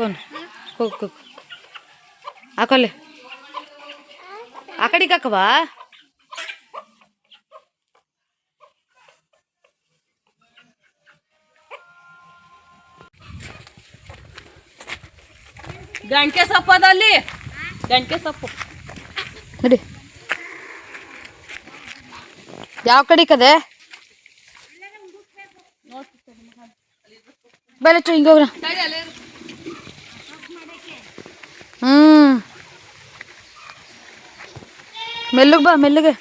ಹಾಕೋನು cook ಹಾಕೊಲ್ಲೆ ಆ ಕಡೆಗೆ ಹಾಕವಾ ಗಂಟೆ ಸೊಪ್ಪು ಅದಲ್ಲಿ. ಗಂಟೆ ಸೊಪ್ಪು. ನೋಡಿ. ಯಾವ ಕಡೆ ಕದೆ ಬೆಲೆ ಹಿಂಗೆ ಹೋಗ್ರ ಹ್ಮ್ ಮೆಲ್ಲಗ್ ಬಾ ಮೆಲ್ಲಗೆ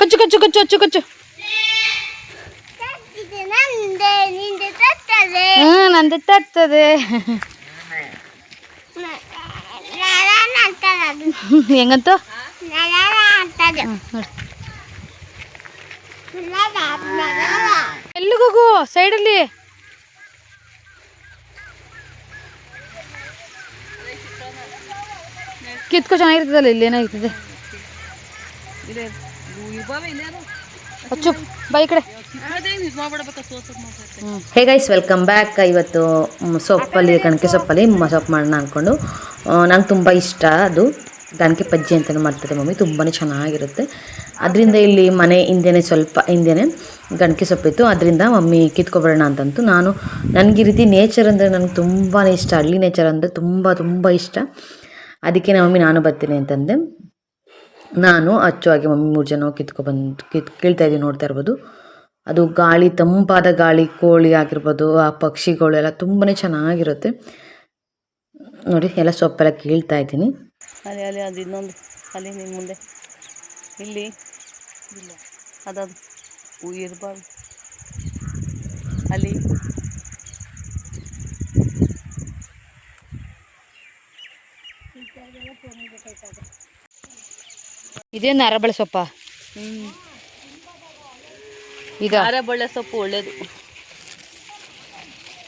ಕಚ್ಚು ಕಚ್ಚು ಕಚ್ಚು ಅಚ್ಚು ಕಚ್ಚು ಹ್ಮ್ ನಂದೆ ತರ್ತದೆ ಹೆಂಗಂತ ಹ್ಮ್, ನೋಡು ಎಲ್ಲಿಗೆ ಹೋಗು ಸೈಡಲ್ಲಿ. ಕಿತ್ಕೊ ಚೆನ್ನಾಗಿರ್ತದಲ್ಲ ಇಲ್ಲಿ ಏನಾಗಿರ್ತದೆ ಇದೆ ಇರ್ಬಾವೆ ಇಲ್ಲೇ ಅದು. ಅಚ್ಚು ಬಾ ಈ ಕಡೆ. ಅದೇ ಇದು ಮಾಡ್ಬಿಡ್ಬೇಕು ಸೋಸದ್ ಮಾಡ್ಬೇಕು ಹೇ ಗೈಸ್ ವೆಲ್ಕಮ್ ಬ್ಯಾಕ್ ಇವತ್ತು ಸೊಪ್ಪಲ್ಲಿ ಕಣಕೆ ಸೊಪ್ಪಲ್ಲಿ ಸೊಪ್ಪು ಮಾಡೋಣ ಅಂದ್ಕೊಂಡು ನಂಗೆ ತುಂಬ ಇಷ್ಟ ಅದು. ಗಣಕೆ ಪಜ್ಜಿ ಅಂತಲೂ ಮಾಡ್ತಾರೆ ಮಮ್ಮಿ. ತುಂಬಾ ಚೆನ್ನಾಗಿರುತ್ತೆ. ಅದರಿಂದ ಇಲ್ಲಿ ಮನೆ ಹಿಂದೆನೇ ಸ್ವಲ್ಪ ಹಿಂದೆನೇ ಗಣಕೆ ಸೊಪ್ಪಿತ್ತು. ಅದರಿಂದ ಮಮ್ಮಿ ಕಿತ್ಕೊಬರೋಣ ಅಂತಂತು ನಾನು. ನನಗೆ ಈ ರೀತಿ ನೇಚರ್ ಅಂದರೆ ನನಗೆ ತುಂಬಾ ಇಷ್ಟ. ಹಳ್ಳಿ ನೇಚರ್ ಅಂದರೆ ತುಂಬ ತುಂಬ ಇಷ್ಟ. ಅದಕ್ಕೆ ನಮ್ಮ ಮಮ್ಮಿ ನಾನು ಬರ್ತೀನಿ ಅಂತಂದೆ. ನಾನು ಅಚ್ಚುವಾಗಿ ಮಮ್ಮಿ ಮೂರು ಜನ ಕಿತ್ಕೊಬಂದು ಕಿತ್, ಕೇಳ್ತಾ ಇದ್ದೀವಿ ನೋಡ್ತಾ ಇರ್ಬೋದು. ಅದು ಗಾಳಿ, ತಂಪಾದ ಗಾಳಿ, ಕೋಳಿ ಆಗಿರ್ಬೋದು, ಆ ಪಕ್ಷಿಗಳು ಎಲ್ಲ ತುಂಬಾ ಚೆನ್ನಾಗಿರುತ್ತೆ. ನೋಡಿ, ಎಲ್ಲ ಸೊಪ್ಪೆಲ್ಲ ಕೀಳ್ತಾ ಇದ್ದೀನಿ. ಅಲ್ಲಿ ಅಲ್ಲಿ, ಅದು ಇನ್ನೊಂದು, ಅಲ್ಲಿ ನಿಮ್ಮ ಮುಂದೆ. ಇಲ್ಲಿ. ಇಲ್ಲ. ಅದದು. ಇರ್ಬಾರ್ದು ಅಲ್ಲಿ. ಇದೇನು ಅರಬಳೆ ಸೊಪ್ಪ. ಇದು ಈಗ. ಅರೆ ಸೊಪ್ಪು ಒಳ್ಳೇದು.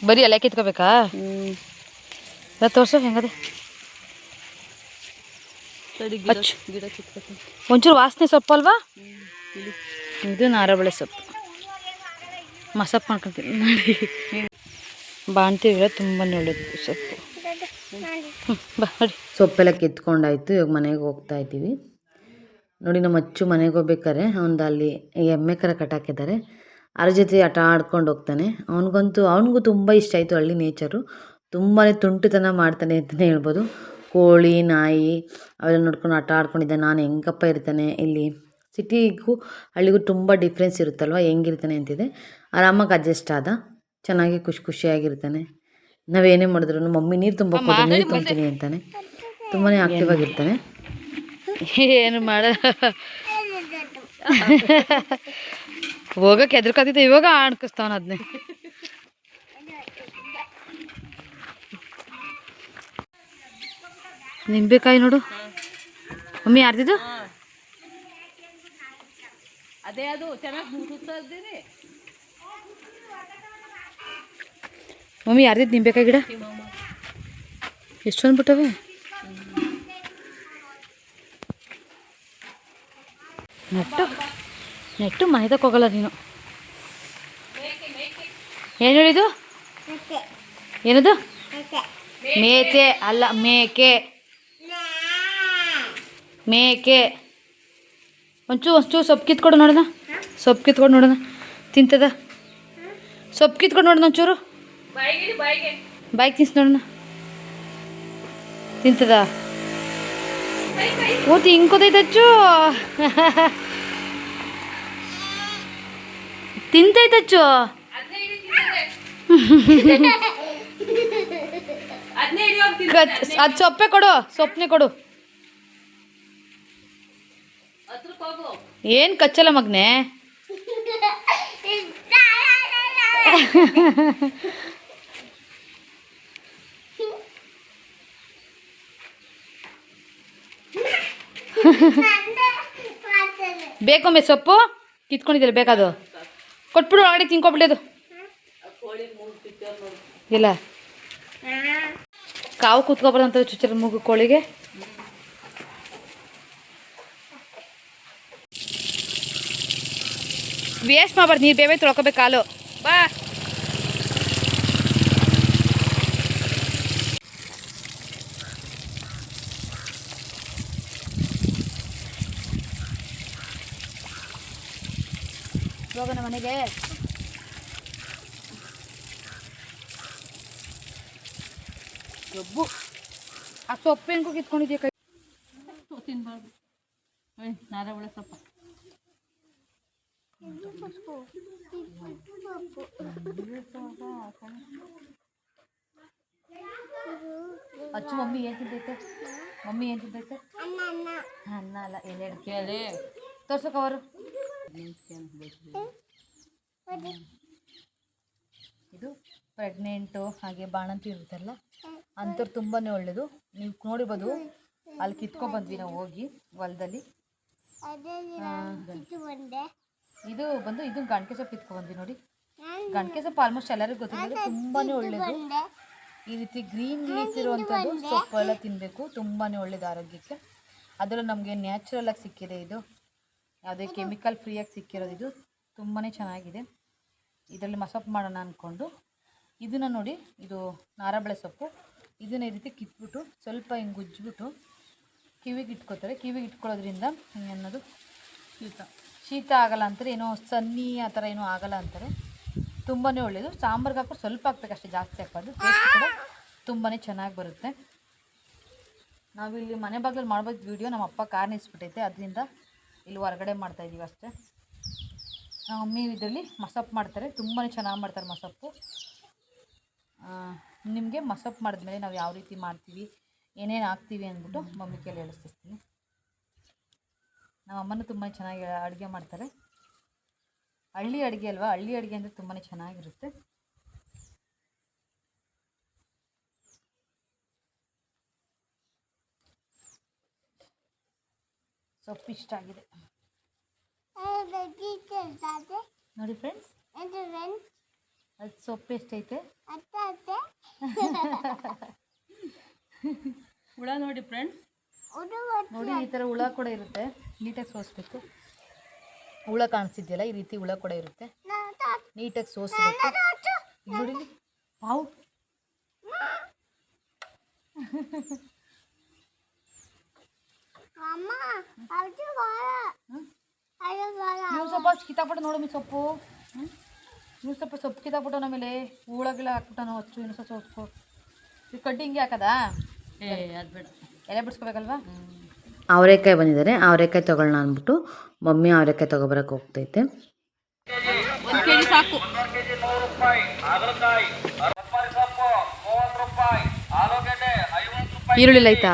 ಬರೀ ಅಲ್ಲ ಕಿತ್ಕೋಬೇಕಾ ಹ್ಞೂ ತೋರ್ಸು ಹೆಂಗದೆ? ಗಿಡ ಕಿತ್ಕೋತೀನಿ. ಒಂಚೂರು ವಾಸನೆ ಸೊಪ್ಪು ಅಲ್ವಾ ಇಲ್ಲಿ ಇದು ನಾರಬಳೆ ಸೊಪ್ಪು. ಮಸಪ್ ಮಾಡ್ಕೊತೀನಿ ನೋಡಿ. ಬಾಣ್ತೀವಿ ತುಂಬ ಒಳ್ಳೇದು ಸೊಪ್ಪು. ಬಾಡಿ ಸೊಪ್ಪೆಲ್ಲ ಕಿತ್ಕೊಂಡಾಯ್ತು, ಇವಾಗ ಮನೆಗೆ ಹೋಗ್ತಾ ಇದ್ದೀವಿ. ನೋಡಿ, ನಮ್ಮ ಅಚ್ಚು ಮನೆಗೆ ಹೋಗ್ಬೇಕಾರೆ ಒಂದು ಅಲ್ಲಿ ಎಮ್ಮೆ ಕರ ಕಟ್ಟಾಕಿದ್ದಾರೆ ಅದ್ರ ಜೊತೆ ಆಟ ಆಡ್ಕೊಂಡು ಹೋಗ್ತಾನೆ. ಅವನಿಗಂತೂ, ಅವನಿಗೂ ತುಂಬ ಇಷ್ಟ ಆಯಿತು ಹಳ್ಳಿ ನೇಚರು ತುಂಬಾ ತುಂಟುತನ ಮಾಡ್ತಾನೆ ಅಂತಲೇ ಹೇಳ್ಬೋದು. ಕೋಳಿ, ನಾಯಿ, ಅವೆಲ್ಲ ನೋಡ್ಕೊಂಡು ಆಟ ಆಡ್ಕೊಂಡಿದ್ದೆ. ನಾನು ಹೆಂಗಪ್ಪ ಇರ್ತಾನೆ ಇಲ್ಲಿ. ಸಿಟಿಗೂ ಹಳ್ಳಿಗೂ ತುಂಬ ಡಿಫ್ರೆನ್ಸ್ ಇರುತ್ತಲ್ವ? ಹೆಂಗಿರ್ತಾನೆ ಅಂತಿದೆ. ಆರಾಮಾಗಿ ಅಡ್ಜಸ್ಟ್ ಆದ. ಚೆನ್ನಾಗಿ ಖುಷಿ ಖುಷಿಯಾಗಿರ್ತಾನೆ. ನಾವೇನೇ ಮಾಡಿದ್ರು ಮಮ್ಮಿ ನೀರು ತುಂಬ ನೀರು ತುಂಬ್ತೀನಿ ಅಂತಾನೆ. ತುಂಬಾ ಆಕ್ಟಿವ್ ಆಗಿರ್ತಾನೆ. ಏನು ಮಾಡ ಹೋಗಕ್ಕೆ ಹೆದರ್ಕತ್ತಿದ್ದೆ ಇವಾಗ ಆಡ್ಕಿಸ್ತಾವನ ಅದನ್ನೇ ನಿಂಬೆಕಾಯಿ ನೋಡು. ಮಮ್ಮಿ ಯಾರ್ದಿದ್ದು ಅದೇ ಅದು ಚೆನ್ನಾಗಿ ಮುಸುತ್ತಾ ಇದ್ದೀನಿ. ಮಮ್ಮಿ ಯಾರ್ದಿದ್ದು ನಿಂಬೆಕಾಯಿ ಗಿಡ? ಎಷ್ಟು ಬಂದ್ಬಿಟ್ಟವೆ? ನೆಟ್ಟು ನೆಟ್ಟು ಮನೆದಕ್ಕೆ ಹೋಗಲ್ಲ ನೀನು. ಏನು ಹೇಳಿದು ಏನದು? ಮೇಕೆ. ಅಲ್ಲ, ಮೇಕೆ. ಮೇಕೆ. ಒಂಚೂ ಒಂಚೂರು ಸೊಪ್ಪು ಕಿತ್ಕೊಡು ನೋಡೋಣ. ಸೊಪ್ಪು ಕಿತ್ಕೊಂಡು ನೋಡೋಣ. ತಿಂತದ? ಸೊಪ್ಪು ಕಿತ್ಕೊಂಡು ನೋಡೋಣ ಒಂಚೂರು. ಬಾಯಿಗೆ. ತಿನ್ಸ್ ನೋಡೋಣ. ತಿಂತದ? ಓತಿ ಹಿಂಗ್ ಕೂತೈತೆ ಅಚ್ಚು. ತಿಂತೈತೆ ಅಚ್ಚು. ಕಚ್ ಅದು ಸೊಪ್ಪೆ ಕೊಡು ಸೊಪ್ಪನೆ ಕೊಡು. ಏನು ಕಚ್ಚಲ್ಲ ಮಗ್ನೆ? ಬೇಕೊಮ್ಮೆ ಸೊಪ್ಪು ಕಿತ್ಕೊಂಡಿದ್ದೀರ ಬೇಕಾದು? ಕೊಟ್ಬಿಡು ಒಳಗಡೆ ತಿನ್ಕೊಬಿಡೋದು ಇಲ್ಲ. ಕಾವು ಕೂತ್ಕೊಬಾರ್ದಂತ ಚುಚ್ಚರ ಮೂಗು ಕೋಳಿಗೆ. ವೇಸ್ಟ್ ಮಾಡ್ಬಾರ್ದು ನೀರು ಬೇವೇ ತೊಳ್ಕೊಬೇಕು ಕಾಲು. ಬಾ. ಹೋಗೋಣ ಮನೆಗೆ. ಜಬ್ಬು ಆ ಸೊಪ್ಪು ಹೆಂಗೂ ಕಿತ್ಕೊಂಡಿದ್ಯಾ ಕೈ? ತಿನ್ಬಾರ್ದು. ಏಯ್ ನಾರವಳ ಸೊಪ್ಪ. ಅಚ್ಚು ಮಮ್ಮಿ ಏನು ತಿಂತೈತೆ ಮಮ್ಮಿ ಏನು ತಿಂತೈತೆ ಅನ್ನ ಅಲ್ಲ ಎಲೆ ಕೇಳಿ ತೋರ್ಸಕ್ ಅವರು ಇದು ಪ್ರೆಗ್ನೆಂಟು ಹಾಗೆ ಬಾಣಂತಿ ಇರುತ್ತಲ್ಲ ಅಂಥವ್ರು ತುಂಬಾ ಒಳ್ಳೆಯದು ನೀವು ನೋಡಿಬೋದು ಅಲ್ಲಿ ಕಿತ್ಕೊಂಡ್ ಬಂದ್ವಿ ನಾವು ಹೋಗಿ ಹೊಲದಲ್ಲಿ. ಇದು ಬಂದು ಇದು ಗಂಟೆ ಸೊಪ್ಪು ಇತ್ಕೊ ಬಂದ್ವಿ ನೋಡಿ. ಗಂಟೆ ಸೊಪ್ಪು ಆಲ್ಮೋಸ್ಟ್ ಎಲ್ಲರಿಗೂ ಗೊತ್ತಿದೆ. ತುಂಬಾ ಒಳ್ಳೆಯದು ಈ ರೀತಿ ಗ್ರೀನ್ ಲೀಫ್ ಇರುವಂಥದ್ದು ಸೊಪ್ಪು ಎಲ್ಲ ತಿನ್ನಬೇಕು ತುಂಬಾ ಒಳ್ಳೇದು ಆರೋಗ್ಯಕ್ಕೆ. ಅದರಲ್ಲೂ ನಮಗೆ ನ್ಯಾಚುರಲ್ ಆಗಿ ಸಿಕ್ಕಿದೆ ಇದು. ಯಾವುದೇ ಕೆಮಿಕಲ್ ಫ್ರೀಯಾಗಿ ಸಿಕ್ಕಿರೋದು ಇದು. ತುಂಬಾ ಚೆನ್ನಾಗಿದೆ. ಇದರಲ್ಲಿ ಮಸೊಪ್ಪು ಮಾಡೋಣ ಅಂದ್ಕೊಂಡು ಇದನ್ನು ನೋಡಿ ಇದು ನಾರಬಳೆ ಸೊಪ್ಪು. ಇದನ್ನ ಈ ರೀತಿ ಕಿತ್ಬಿಟ್ಟು ಸ್ವಲ್ಪ ಹಿಂಗೆ ಗುಜ್ಜಿಬಿಟ್ಟು ಕಿವಿಗೆ ಇಟ್ಕೋತಾರೆ. ಕಿವಿಗೆ ಇಟ್ಕೊಳ್ಳೋದ್ರಿಂದ ಅನ್ನೋದು ಶೀತ ಶೀತ ಆಗಲ್ಲ ಅಂತಾರೆ, ಏನೋ ಸನ್ನಿ ಆ ಥರ ಏನೋ ಆಗಲ್ಲ ಅಂತಾರೆ. ತುಂಬಾ ಒಳ್ಳೆಯದು ಸಾಂಬಾರ್ಗೆ ಹಾಕ್ಬಿಟ್ಟು ಸ್ವಲ್ಪ ಹಾಕ್ಬೇಕಷ್ಟೇ ಜಾಸ್ತಿ ಹಾಕ್ಬಾರ್ದು. ಟೇಸ್ಟ್ ಕೂಡ ತುಂಬಾ ಚೆನ್ನಾಗಿ ಬರುತ್ತೆ. ನಾವಿಲ್ಲಿ ಮನೆ ಬಾಗಿಲಲ್ಲಿ ಮಾಡ್ಬೋದು ವೀಡಿಯೋ ನಮ್ಮ ಅಪ್ಪ ಕಾರ್ ನಿಲ್ಸ್ಬಿಟ್ಟೈತೆ. ಅದರಿಂದ ಇಲ್ಲಿ ಹೊರಗಡೆ ಮಾಡ್ತಾಯಿದ್ದೀವಿ ಅಷ್ಟೇ. ನಮ್ಮ ಮಮ್ಮಿ ಇದರಲ್ಲಿ ಮಸಪ್ಪು ಮಾಡ್ತಾರೆ. ತುಂಬಾ ಚೆನ್ನಾಗಿ ಮಾಡ್ತಾರೆ ಮಸಪ್ಪು ನಿಮಗೆ ಮಸಪ್ಪು ಮಾಡಿದ್ಮೇಲೆ ನಾವು ಯಾವ ರೀತಿ ಮಾಡ್ತೀವಿ, ಏನೇನು ಹಾಕ್ತೀವಿ ಅಂದ್ಬಿಟ್ಟು ಮಮ್ಮಿ ಕೇಳಿ ಹೇಳಿಸ್ತಿರ್ತೀನಿ. ನಮ್ಮ ಅಮ್ಮನೂ ತುಂಬ ಚೆನ್ನಾಗಿ ಅಡುಗೆ ಮಾಡ್ತಾರೆ. ಹಳ್ಳಿ ಅಡುಗೆ ಅಲ್ವಾ? ಹಳ್ಳಿ ಅಡುಗೆ ಅಂದರೆ ತುಂಬಾ ಚೆನ್ನಾಗಿರುತ್ತೆ. ಸೊಪ್ಪು ಇಷ್ಟ ಆಗಿದೆ. ನೋಡಿ ಫ್ರೆಂಡ್ಸ್ ಅದು ಸೊಪ್ಪು ಎಷ್ಟೈತೆ? ಹುಳ ನೋಡಿ ಫ್ರೆಂಡ್ಸ್ ನೋಡಿ ಈ ಥರ ಹುಳ ಕೂಡ ಇರುತ್ತೆ. ನೀಟಾಗಿ ಸೋಸ್ಬೇಕು. ಹುಳ ಕಾಣಿಸ್ತಿದೆಯಲ್ಲ ಈ ರೀತಿ ಹುಳ ಕೂಡ ಇರುತ್ತೆ. ನೀಟಾಗಿ ಸೋಸ್ಬೇಕು. ಇಲ್ಲಿ ನೋಡಿ ಅಮ್ಮ ಪಾವು ನೀವು ಸ್ವಲ್ಪ ಕಿತ್ತಾಕ್ಬಿಟ್ಟು ನೋಡು ಮೀ ಸೊಪ್ಪು. ನೀವು ಸ್ವಲ್ಪ ಸೊಪ್ಪು ಕಿತ್ತಾಕ್ಬಿಟ್ಟು ಆಮೇಲೆ ಹೂಳಗಿಲ್ಲ ಹಾಕ್ಬಿಟ್ಟು ಹಚ್ಚು ಇನ್ನು ಸ್ವಲ್ಪ ಸೋಸ್ಕೊ ಈ ಕಡ್ಡಿ ಹಿಂಗೆ ಹಾಕದಾ? ಏ ಅದು ಬೇಡ. ಎಲೆ ಬಿಡಿಸ್ಕೋಬೇಕಲ್ವಾ? ಅವರೆಕಾಯಿ ಬಂದಿದ್ದಾರೆ. ಅವರೆಕಾಯಿ ತೊಗೊಳ್ಳೋಣ ಅಂದ್ಬಿಟ್ಟು ಮಮ್ಮಿ ಅವರೆಕಾಯಿ ತೊಗೊಬರಕ್ಕೆ ಹೋಗ್ತೈತೆ. ಒಂದು ಕೆ ಜಿ ಸಾಕು. ಈರುಳ್ಳಿ ಆಯ್ತಾ?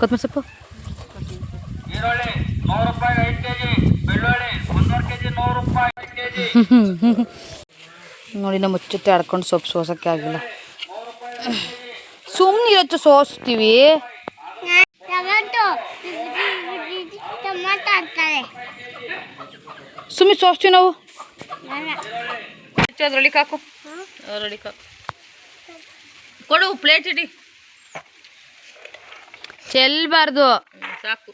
ಕೊತ್ತಂಬರಿ ಸೊಪ್ಪು. ಈರುಳ್ಳಿ ನೂರು ರೂಪಾಯಿ ಐದು ಕೆಜಿ ಬೆಳ್ಳುಳ್ಳಿ ಮುನ್ನೂರು ಕೆಜಿ ನೂರು ರೂಪಾಯಿ ಐದು ಕೆಜಿ ನೋಡಿ ನಮ್ಮ ಮುಚ್ಚುತ್ತೆ ಆಡ್ಕೊಂಡು ಸೊಪ್ಪು ಸೋಸೋಕ್ಕೆ ಆಗಿಲ್ಲ. ಸುಮ್ಮನೆ ಇವತ್ತು ಸೋಸ್ತೀವಿ. ಸುಮ್ಮನೆ ಸೋಸ್ತೀವಿ ನಾವು ಅದ್ರೊಳಗೆ ಹಾಕು. ಅದ್ರೊಳಗೆ ಹಾಕು. ಕೊಡು ಪ್ಲೇಟ್ ಇಡಿ. ಚೆಲ್ಬಾರ್ದು. ಸಾಕು.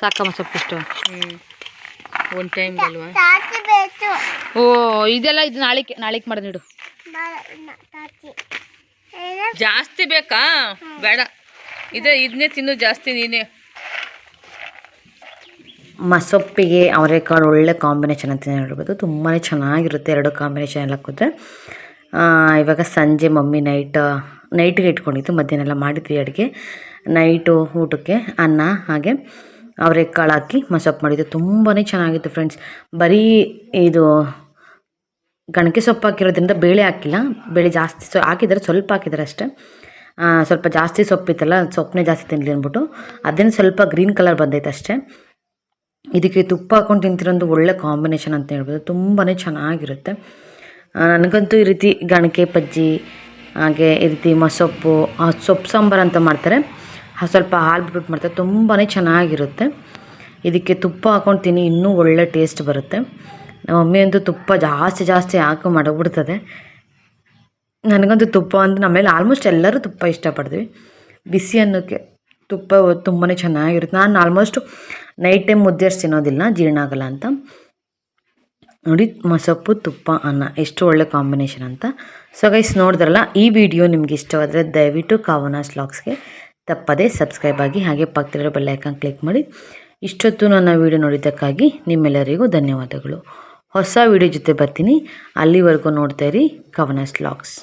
ಸಾಕಮ್ಮ ಸೊಪ್ಪಿಷ್ಟು ಹ್ಞೂ ಒಂದು ಟೈಮ್ ಅಲ್ವಾ? ಓ ಇದೆಲ್ಲ ಇದು ನಾಳೆಗೆ ನಾಳೆಗೆ ಮಾಡಿ ನೀಡು. ಜಾಸ್ತಿ ಬೇಕಾ? ಬೇಡ. ಇದೆ ಇದನ್ನೇ ತಿನ್ನು, ಜಾಸ್ತಿ ನೀನೇ. ಮಸೊಪ್ಪಿಗೆ ಅವರೆಕಾಳು ಒಳ್ಳೆ ಕಾಂಬಿನೇಷನ್ ಅಂತ ಹೇಳ್ಬೋದು. ತುಂಬಾ ಚೆನ್ನಾಗಿರುತ್ತೆ ಎರಡು ಕಾಂಬಿನೇಷನ್ ಎಲ್ಲ ಕೂತ್ರೆ ಇವಾಗ ಸಂಜೆ ಮಮ್ಮಿ ನೈಟ್ ನೈಟ್ಗೆ ಇಟ್ಕೊಂಡಿತ್ತು ಮಧ್ಯಾಹ್ನ ಎಲ್ಲ ಮಾಡಿದ್ವಿ ಅಡುಗೆ. ನೈಟು ಊಟಕ್ಕೆ ಅನ್ನ, ಹಾಗೆ ಅವರೆಕಾಳು ಹಾಕಿ ಮಸೊಪ್ಪು ಮಾಡಿದ್ದು. ತುಂಬಾ ಚೆನ್ನಾಗಿತ್ತು ಫ್ರೆಂಡ್ಸ್ ಬರೀ ಇದು ಗಣಕೆ ಸೊಪ್ಪು ಹಾಕಿರೋದ್ರಿಂದ ಬೇಳೆ ಹಾಕಿಲ್ಲ. ಬೇಳೆ ಜಾಸ್ತಿ ಸೊ, ಹಾಕಿದ್ದಾರೆ, ಸ್ವಲ್ಪ ಹಾಕಿದ್ದಾರೆ ಅಷ್ಟೇ. ಸ್ವಲ್ಪ ಜಾಸ್ತಿ ಸೊಪ್ಪಿತ್ತಲ್ಲ ಸೊಪ್ಪನ್ನೇ ಜಾಸ್ತಿ ತಿನ್ನಲಿ ಅಂದ್ಬಿಟ್ಟು ಅದನ್ನು ಸ್ವಲ್ಪ ಗ್ರೀನ್ ಕಲರ್ ಬಂದೈತೆ ಅಷ್ಟೇ. ಇದಕ್ಕೆ ತುಪ್ಪ ಹಾಕೊಂಡು ತಿಂತಿರೋದು ಒಳ್ಳೆ ಕಾಂಬಿನೇಷನ್ ಅಂತ ಹೇಳ್ಬೋದು. ತುಂಬಾ ಚೆನ್ನಾಗಿರುತ್ತೆ. ನನಗಂತೂ ಈ ರೀತಿ ಗಣಕೆ ಪಜ್ಜಿ, ಹಾಗೆ ಈ ರೀತಿ ಮಸೊಪ್ಪು ಸೊಪ್ಪು ಸಾಂಬಾರು ಅಂತ ಮಾಡ್ತಾರೆ. ಸ್ವಲ್ಪ ಹಾಲು ಬಿಟ್ಬಿಟ್ಟು ಮಾಡ್ತಾರೆ. ತುಂಬಾ ಚೆನ್ನಾಗಿರುತ್ತೆ. ಇದಕ್ಕೆ ತುಪ್ಪ ಹಾಕೊಂಡು ತಿನ್ನಿ, ಇನ್ನೂ ಒಳ್ಳೆ ಟೇಸ್ಟ್ ಬರುತ್ತೆ. ನಮ್ಮ ಮಮ್ಮಿ ಅಂತೂ ತುಪ್ಪ ಜಾಸ್ತಿ ಜಾಸ್ತಿ ಹಾಕಿ ಮಡಗ್ಬಿಡ್ತದೆ. ನನಗಂತೂ ತುಪ್ಪ ಅಂತ ನಮ್ಮಲ್ಲಿ ಆಲ್ಮೋಸ್ಟ್ ಎಲ್ಲರೂ ತುಪ್ಪ ಇಷ್ಟಪಡ್ತೀವಿ. ಬಿಸಿ ಅನ್ನೋಕ್ಕೆ ತುಪ್ಪ ತುಂಬಾ ಚೆನ್ನಾಗಿರುತ್ತೆ. ನಾನು ಆಲ್ಮೋಸ್ಟ್ ನೈಟ್ ಟೈಮ್ ಮುದ್ದೆ ತಿನ್ನೋದಿಲ್ಲ, ಜೀರ್ಣ ಆಗಲ್ಲ ಅಂತ. ನೋಡಿ ಮೊಸಪ್ಪು ತುಪ್ಪ, ಅನ್ನ, ಎಷ್ಟು ಒಳ್ಳೆ ಕಾಂಬಿನೇಷನ್ ಅಂತ. ಸೊ ಗೈಸ್ ನೋಡಿದ್ರಲ್ಲ, ಈ ವಿಡಿಯೋ ನಿಮ್ಗೆ ಇಷ್ಟವಾದರೆ ದಯವಿಟ್ಟು ಕಾವನಾಸ್ ವ್ಲಾಗ್ಸ್ಗೆ ತಪ್ಪದೇ ಸಬ್ಸ್ಕ್ರೈಬ್ ಆಗಿ ಹಾಗೆ ಪಕ್ಕದಲ್ಲಿರೋ ಬೆಲ್ ಐಕಾನ್ ಕ್ಲಿಕ್ ಮಾಡಿ. ಇಷ್ಟೊತ್ತು ನನ್ನ ವಿಡಿಯೋ ನೋಡಿದ್ದಕ್ಕಾಗಿ ನಿಮ್ಮೆಲ್ಲರಿಗೂ ಧನ್ಯವಾದಗಳು. ಹೊಸ ವಿಡಿಯೋ ಜೊತೆ ಬರ್ತೀನಿ. ಅಲ್ಲಿವರೆಗೂ ನೋಡ್ತಾ ಇರಿ ಕವನಸ್ ವ್ಲಾಗ್ಸ್